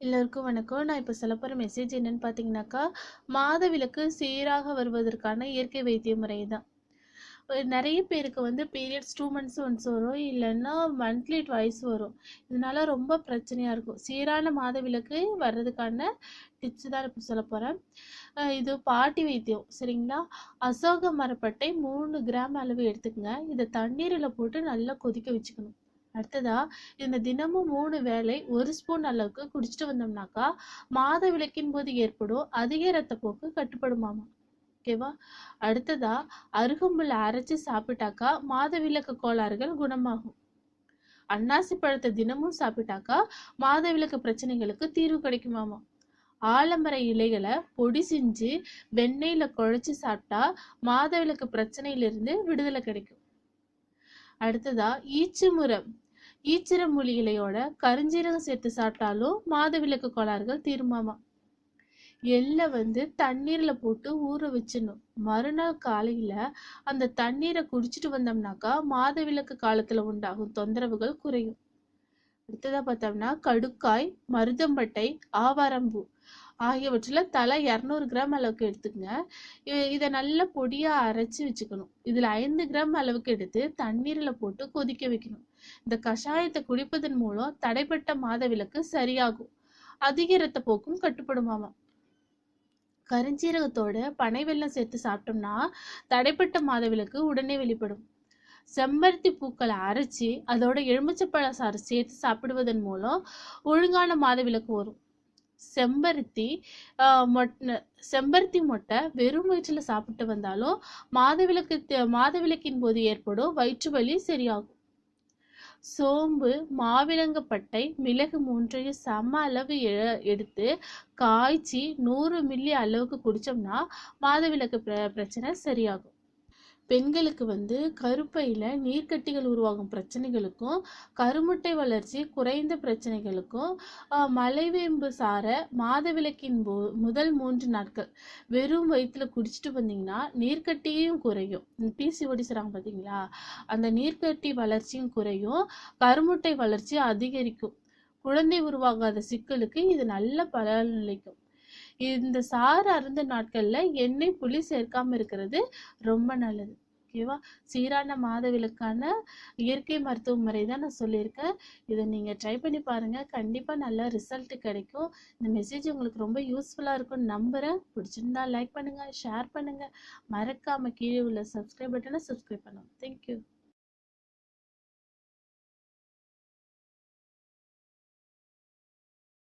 எல்லோருக்கும் வணக்கம். நான் இப்போ சொல்ல போகிற மெசேஜ் என்னன்னு பார்த்தீங்கன்னாக்கா மாதவிலக்கு சீராக வருவதற்கான இயற்கை வைத்திய முறை தான் நிறைய பேருக்கு வந்து பீரியட்ஸ் டூ மந்த்ஸ் ஒன்ஸ் வரும் இல்லைன்னா மந்த்லி ட்வைஸ் வரும். இதனால ரொம்ப பிரச்சனையாக இருக்கும். சீரான மாதவிலக்கு வர்றதுக்கான டிப்ஸ் தான் இப்போ சொல்ல போகிறேன் இது பாட்டி வைத்தியம் சரிங்களா? அசோக மரப்பட்டை மூணு கிராம் அளவு எடுத்துக்கங்க. இதை தண்ணீரில் போட்டு நல்லா கொதிக்க வச்சுக்கணும். அடுத்ததா இந்த தினமும் மூணு வேளை ஒரு ஸ்பூன் அளவுக்கு குடிச்சிட்டு வந்தோம்னாக்கா மாத விளக்கின் போது ஏற்படும் அதிக ரத்தப்போக்கு கட்டுப்படுமாமா? ஓகேவா அடுத்ததா அருகம்புல் அரைச்சு சாப்பிட்டாக்கா மாதவிலக்கு கோளாறுகள் குணமாகும். அன்னாசி பழத்தை தினமும் சாப்பிட்டாக்கா மாதவிலக்கு பிரச்சனைகளுக்கு தீர்வு கிடைக்குமாமா? ஆலமர இலைகளை பொடி செஞ்சு வெண்ணெயில குழைச்சு சாப்பிட்டா மாதவிலக்கு பிரச்சனையிலிருந்து விடுதலை கிடைக்கும். அடுத்ததா ஈச்சு முறை. மூலி இலையோட கருஞ்சீரகம் சேர்த்து சாப்பிட்டாலும் மாதவிலக்கு கோளாறுகள் தீருமாமா. எள்ளை வந்து தண்ணீர்ல போட்டு ஊற வச்சிடணும். மறுநாள் காலையில அந்த தண்ணீரை குடிச்சிட்டு வந்தோம்னாக்கா மாதவிலக்கு காலத்துல உண்டாகும் தொந்தரவுகள் குறையும். அடுத்ததா பார்த்தோம்னா கடுக்காய் மருதம்பட்டை ஆவாரம்பூ. ஆகியவற்றில் தலை இரநூறு கிராம் அளவுக்கு எடுத்துக்கங்க. இதை நல்லா பொடியாக அரைச்சி வச்சுக்கணும். இதில் ஐந்து கிராம் அளவுக்கு எடுத்து தண்ணீரில் போட்டு கொதிக்க வைக்கணும். இந்த கஷாயத்தை குடிப்பதன் மூலம் தடைப்பட்ட மாதவிலக்கு சரியாகும். அதிக இரத்த போக்கும் கட்டுப்படுமாமா கருஞ்சீரகத்தோட பனை வெள்ளம் சேர்த்து சாப்பிட்டோம்னா தடைப்பட்ட மாதவிலக்கு உடனே வெளிப்படும். செம்பருத்தி பூக்களை அரைச்சி அதோட எலுமிச்சப்பழ சாறு சேர்த்து சாப்பிடுவதன் மூலம் ஒழுங்கான மாதவிலக்கு வரும். செம்பருத்தி ஆஹ், மொட்- செம்பருத்தி மொட்டை வெறும் வயிற்றில் சாப்பிட்டு வந்தாலும் மாதவிலக்கு த- மாதவிலக்கின் போது ஏற்படும் வயிற்று வலி சரியாகும். சோம்பு மாவிலங்கப்பட்டை மிளகு மூன்றையும் சம அளவு எ- எடுத்து காய்ச்சி நூறு மில்லி அளவுக்கு குடித்தோம்னா மாதவிலக்கு பிர- பிரச்சனை சரியாகும். பெண்களுக்கு வந்து கருப்பையில் நீர்க்கட்டிகள் உருவாகும் பிரச்சனைகளுக்கும் கருமுட்டை வளர்ச்சி குறைந்த பிரச்சனைகளுக்கும் மலைவேம்பு சார மாதவிலக்கின் போ முதல் மூன்று நாட்கள் வெறும் வயிற்றுல குடிச்சிட்டு வந்தீங்கன்னா நீர்க்கட்டியும் குறையும். பிசிஓடி சொல்றாங்க பார்த்தீங்களா அந்த நீர்க்கட்டி வளர்ச்சியும் குறையும் கருமுட்டை வளர்ச்சி அதிகரிக்கும். குழந்தை உருவாகாத சிக்கலுக்கு இது நல்ல பலனளிக்கும் இந்த சாறு அருந்த நாட்களில் எண்ணெய் புளி சேர்க்காம இருக்கிறது ரொம்ப நல்லது. ஓகேவா சீரான மாதவிலக்கான இயற்கை மருத்துவ முறை தான் நான் சொல்லியிருக்கேன். இதை நீங்கள் ட்ரை பண்ணி பாருங்கள் கண்டிப்பாக நல்ல ரிசல்ட் கிடைக்கும். இந்த மெசேஜ் உங்களுக்கு ரொம்ப யூஸ்ஃபுல்லாக இருக்கும்னு நம்புகிறேன் பிடிச்சிருந்தா லைக் பண்ணுங்கள் ஷேர் பண்ணுங்கள் மறக்காமல் கீழே உள்ள சப்ஸ்கிரைப் பட்டனை சப்ஸ்கிரைப் பண்ணுவோம் தேங்க்யூ